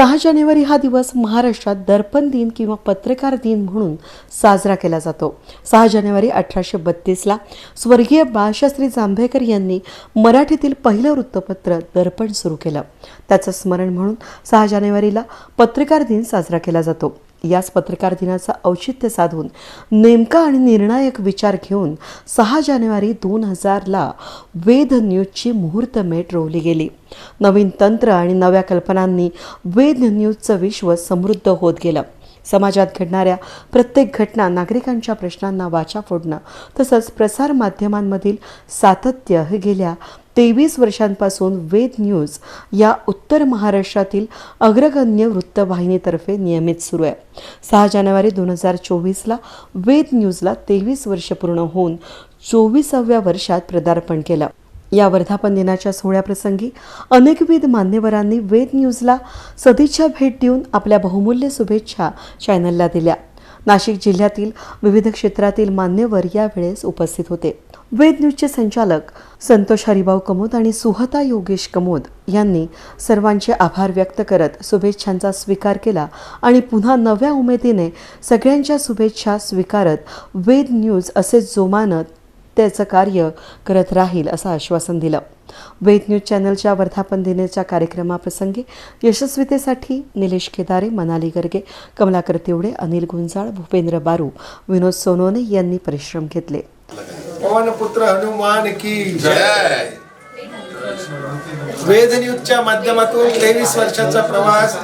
सहा जानेवारी हा दिवस महाराष्ट्रात दर्पण दिन किंवा पत्रकार दिन म्हणून साजरा केला जातो. सहा जानेवारी अठराशे बत्तीसला स्वर्गीय बाळशास्त्री जांभेकर यांनी मराठीतील पहिलं वृत्तपत्र दर्पण सुरू केलं. त्याचं स्मरण म्हणून सहा जानेवारीला पत्रकार दिन साजरा केला जातो. याच पत्रकार दिनाचं औचित्य साधून नेमका आणि निर्णायक विचार घेऊन सहा जानेवारी दोन हजारला वेद न्यूजची मुहूर्तमेट रोवली गेली. नवीन तंत्र आणि नव्या कल्पनांनी वेद न्यूजचं विश्व समृद्ध होत गेलं. समाजात घडणाऱ्या प्रत्येक घटना नागरिकांच्या प्रश्नांना वाचा फोडणं तसंच प्रसारमाध्यमांमधील सातत्य हे गेल्या तेवीस वर्षांपासून वेद न्यूज या उत्तर महाराष्ट्रातील अग्रगण्य वृत्तवाहिनीतर्फे नियमित सुरू आहे. सहा जानेवारी दोन हजार चोवीसला वेद न्यूजला तेवीस वर्ष पूर्ण होऊन चोवीसाव्या वर्षात पदार्पण केलं. या वर्धापन दिनाच्या सोहळ्याप्रसंगी अनेकविध मान्यवरांनी वेद न्यूजला सदिच्छा भेट देऊन आपल्या बहुमूल्य शुभेच्छा चॅनलला दिल्या. नाशिक जिल्ह्यातील विविध क्षेत्रातील मान्यवर यावेळेस उपस्थित होते. वेद न्यूजचे संचालक संतोष हरिभाऊ कमोद आणि सुहता योगेश कमोद यांनी सर्वांचे आभार व्यक्त करत शुभेच्छांचा स्वीकार केला आणि पुन्हा नव्या उमेदीने सगळ्यांच्या शुभेच्छा स्वीकारत वेद न्यूज असे जोमानं त्याचं कार्य करत राहील असं आश्वासन दिलं. वेद न्यूज चॅनलच्या वर्धापन दिनाच्या कार्यक्रमाप्रसंगी यशस्वीतेसाठी निलेश केदारे मनाली गर्गे कमलाकर तेवडे अनिल गुंजाळ भूपेंद्र बारू विनोद सोनोने यांनी परिश्रम घेतले. पवनपुत्र हनुमान की जय. वेद न्यूजच्या माध्यमातून तेवीस वर्षाचा प्रवास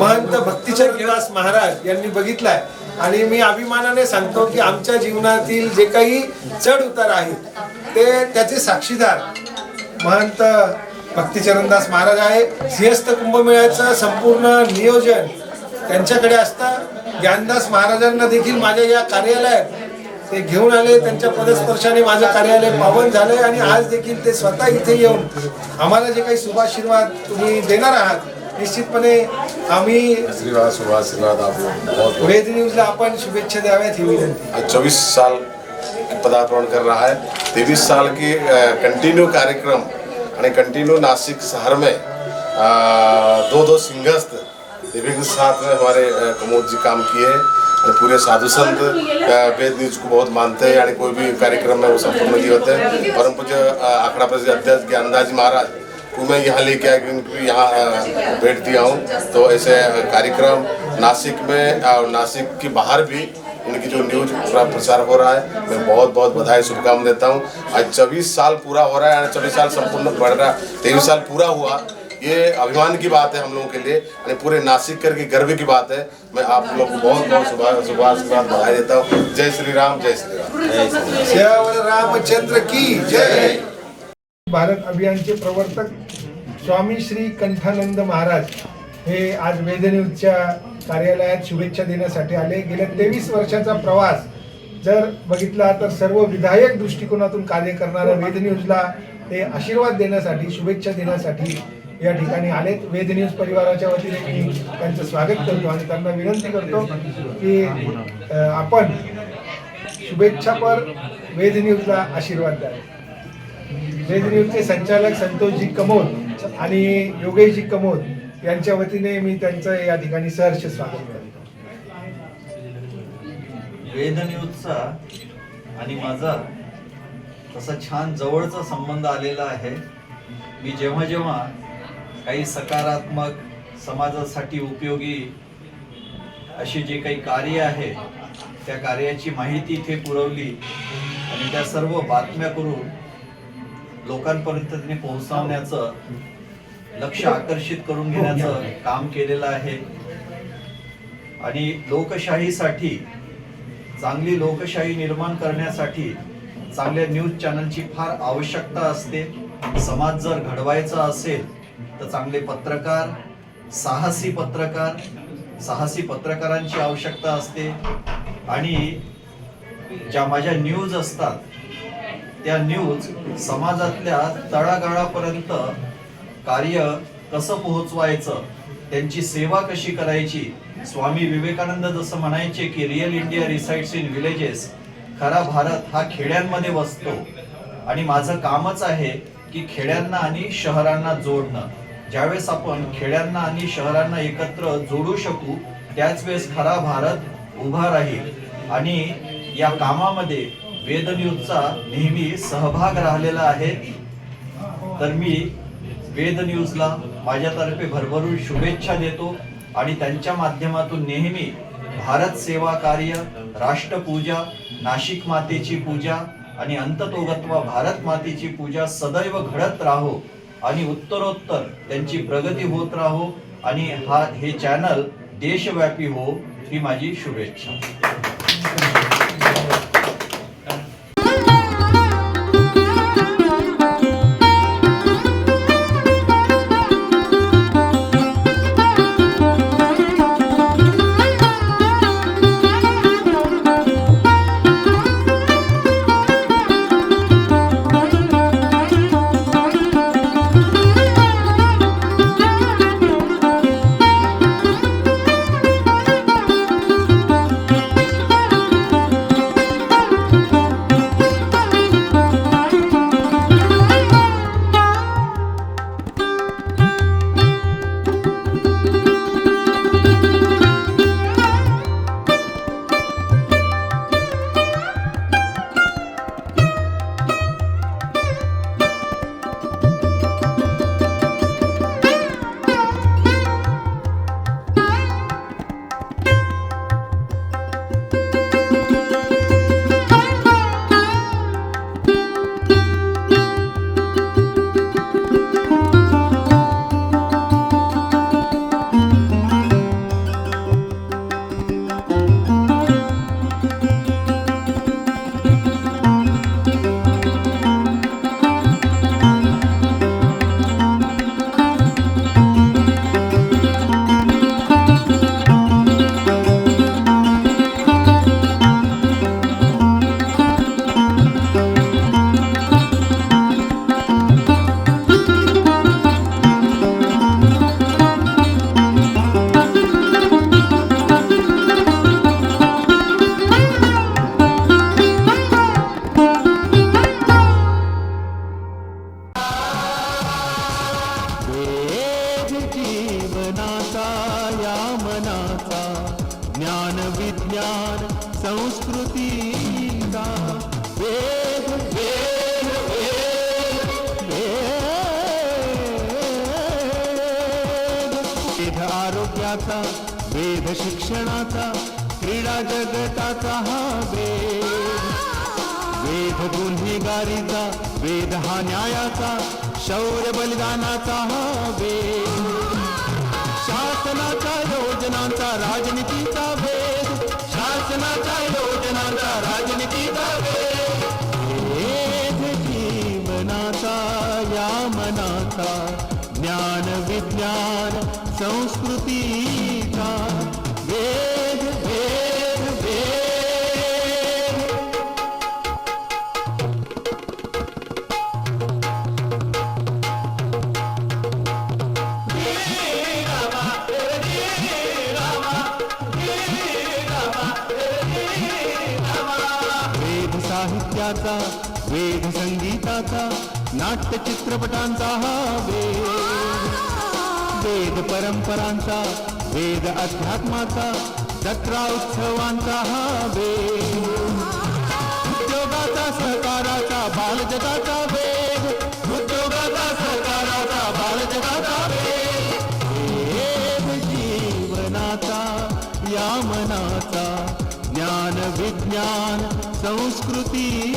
महंत भक्तीचरण विलास महाराज यांनी बघितलाय. आणि मी अभिमानाने सांगतो की आमच्या जीवनातील जे काही चढ उतार आहेत ते त्याचे साक्षीदार महंत भक्तीचरणदास महाराज आहे. सिंहस्थ कुंभमेळ्याचं संपूर्ण नियोजन त्यांच्याकडे असतं. ज्ञानदास महाराजांना देखील माझ्या या कार्यालयात ते घेऊन आले. त्यांच्या पदस्पर्शाने माझं कार्यालय पावन झालंय आणि आज देखील ते स्वतः इथे येऊन आम्हाला जे काही शुभाशीर्वाद तुम्ही देणार आहात निश्चितपणे आम्ही आशीर्वाद शुभ आशीर्वाद आपको बहुत बहुत. वेद न्यूजला आपण शुभेच्छा द्याव्यात ही विनंती. आज चौबीस साल पदार्पण कर रहा है. तेईस साल की कंटिन्यू कार्यक्रम आणि कंटिन्यू नासिक शहर में दो दो सिंहस्थ विभिन्न साथ में हमारे अ, कमोद जी काम किए हैं और पूरे साधु संत वेद न्यूज को बहुत मानते हैं यानी कोई भी कार्यक्रम में वो संपूर्ण किए होते हैं। परम पूज्य आखड़ा परिषद अध्यक्ष ज्ञानदास जी महाराज को मैं यहाँ लेके आया क्योंकि यहाँ भेंट दिया हूँ। तो ऐसे कार्यक्रम नासिक में और नासिक के बाहर भी इनकी जो न्यूज़ पूरा प्रचार हो रहा है मैं बहुत बहुत बधाई शुभकामना देता हूँ। आज चौबीस साल पूरा हो रहा है चौबीस साल संपूर्ण बढ़ रहा है तेईस साल पूरा हुआ। ये अभिमान की बात है हम लोगों के लिए और पूरे नासिक कर की गर्व की बात है। मैं आप लोग को बहुत बहुत शुभ शुभाशीर्वाद बधाई देता हूँ। जय श्री राम जय श्री राम। श्यावर रामचंद्र की जय। भारत अभियानचे प्रवर्तक स्वामी श्री कंठानंद महाराज हे आज वेद न्यूजच्या कार्यालयात शुभेच्छा देण्यासाठी आले. गेल्या तेवीस वर्षाचा प्रवास जर बघितला तर सर्व विधायक दृष्टिकोनातून कार्य करणाऱ्या वेद न्यूजला ते आशीर्वाद देण्यासाठी शुभेच्छा देण्यासाठी या ठिकाणी आलेत. वेद न्यूज परिवाराच्या वतीने मी त्यांचं स्वागत करतो आणि त्यांना विनंती करतो की आपण शुभेच्छापर वेद न्यूजला आशीर्वाद द्या वेद संचालक संतोषजी कमोद आणि योगेशजी कमोद यांच्या वतीने मी त्यांचं या ठिकाणी सहर्ष स्वागत करतो. वेदन्यूजचा आणि माझा तसा छान जवळचा संबंध आलेला आहे. मी जेव्हा जेव्हा काही सकारात्मक समाजासाठी उपयोगी अशी जे काही कार्य आहे त्या कार्याची माहिती इथे पुरवली आणि त्या सर्व बातम्या करून लोकांपर्यंत त्यांनी पोहोचवण्याचं लक्ष आकर्षित करून घेण्याचं काम केलेलं आहे. आणि लोकशाहीसाठी चांगली लोकशाही निर्माण करण्यासाठी चांगल्या न्यूज चॅनलची फार आवश्यकता असते. समाज जर घडवायचा असेल तर चांगले पत्रकार साहसी पत्रकार साहसी पत्रकारांची आवश्यकता असते. आणि ज्या माझ्या न्यूज असतात त्या न्यूज समाजातल्या तळागाळापर्यंत कार्य कसं पोहोचवायचं त्यांची सेवा कशी करायची स्वामी विवेकानंद जसं म्हणायचे की real India resides in villages खरा भारत हा खेड्यांमध्ये वसतो. आणि माझं कामच आहे की खेड्यांना आणि शहरांना जोडणं. ज्यावेळेस आपण खेड्यांना आणि शहरांना एकत्र जोडू शकू त्याच वेळेस खरा भारत उभा राहील. आणि या कामामध्ये वेद न्यूजचा नेहमी सहभाग राहिलेला आहे. तर मी वेद न्यूजला माझ्यातर्फे भरभरून शुभेच्छा देतो आणि त्यांच्या माध्यमातून नेहमी भारत सेवा कार्य राष्ट्रपूजा नाशिक मातेची पूजा आणि अंततोगत्वा भारत मातेची पूजा सदैव घडत राहो आणि उत्तरोत्तर त्यांची प्रगती होत राहो आणि हा हे चॅनल देशव्यापी हो ही माझी शुभेच्छा. विज्ञान संस्कृतीचा वेद वेद वेद। वेद वेद आरोग्याचा वेद शिक्षणाचा क्रीडा जगताचा हा वेद। वेद गुन्हेगारीचा वेद हा न्यायाचा शौर्य बलिदानाचा हा वेद। शासनाच्या योजनांचा राजनीतीचा वेद। शासनाचा योजनाचा राजनितीचा वेध जीवनाचा या मनाचा ज्ञान विज्ञान संस्कृत रागाचा वेद संगीताचा नाट्य चित्रपटांचा हा वेद. वेद परंपरांचा वेद अध्यात्माचा जत्रा उत्सवांचा हा वेद. उद्योगाचा सहकाराचा बालजगाचा वेद. उद्योगाचा सहकाराचा बालजगाचा वेद. जीवनाचा या मनाचा ज्ञान विज्ञान संस्कृती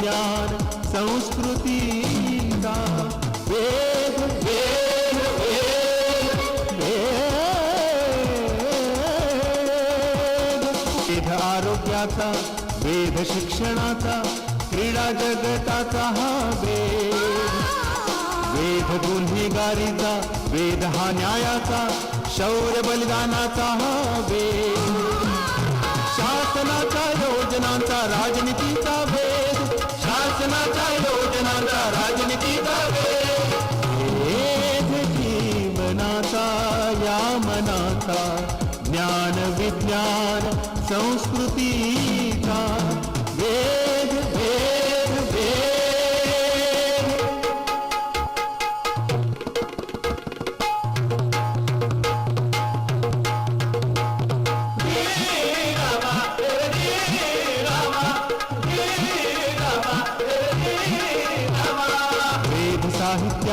विज्ञान संस्कृतीचा वेद वेद वेद वेद। वेद आरोग्याचा वेद शिक्षणाचा क्रीडा जगताचा हा वेद। वेद गुन्हेगारीचा, वेद हा न्यायाचा, शौर्य बलिदानाचा हा वेद। शासनाच्या योजनांचा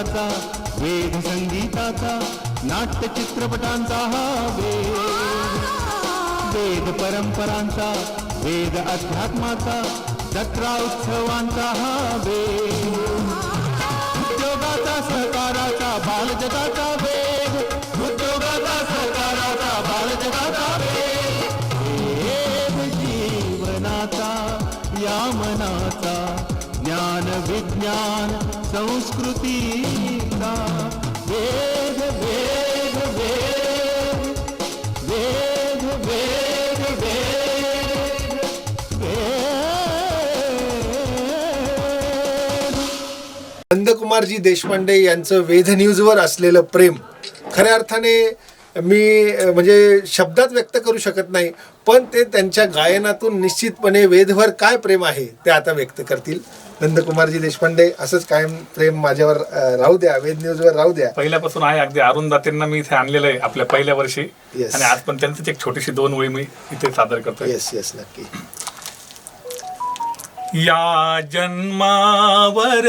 साहित्याचा वेद संगीताचा नाट्य चित्रपटांचा हा वेद. वेद परंपरांचा वेद अध्यात्माचा जत्रा उत्सवांचा हा वेद. उद्योगाचा सहकाराचा बालजगाचा नंदकुमारजी देशपांडे यांचं वेध न्यूजवर असलेलं प्रेम खऱ्या अर्थाने मी म्हणजे शब्दात व्यक्त करू शकत नाही पण ते त्यांच्या गायनातून निश्चितपणे वेदवर काय प्रेम आहे ते आता व्यक्त करतील. नंदकुमारजी देशपांडे असंच कायम प्रेम माझ्यावर राहू द्या वेद न्यूजवर राहू द्या. पहिल्यापासून आहे अगदी अरुण दातेंना मी इथे आणलेलं आहे आपल्या पहिल्या वर्षी. Yes. आणि आज पण त्यांचीच एक छोटीशी दोन ओळी मी इथे सादर करतोय. येस येस नक्की. या जन्मावर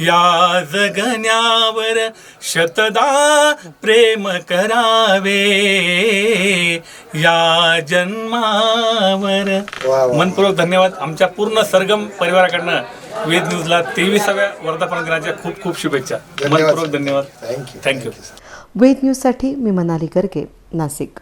या जगण्यावर शतदा प्रेम करावे. या जन्मावर. मनपूर्वक धन्यवाद आमच्या पूर्ण सरगम परिवाराकडनं. वेद न्यूजला तेविसाव्या वर्धापन दिनाच्या खूप खूप शुभेच्छा. धन्यवाद. मनपूर्वक धन्यवाद. थँक्यू थँक्यू वेद न्यूजसाठी मी मनाली गर्गे नाशिक.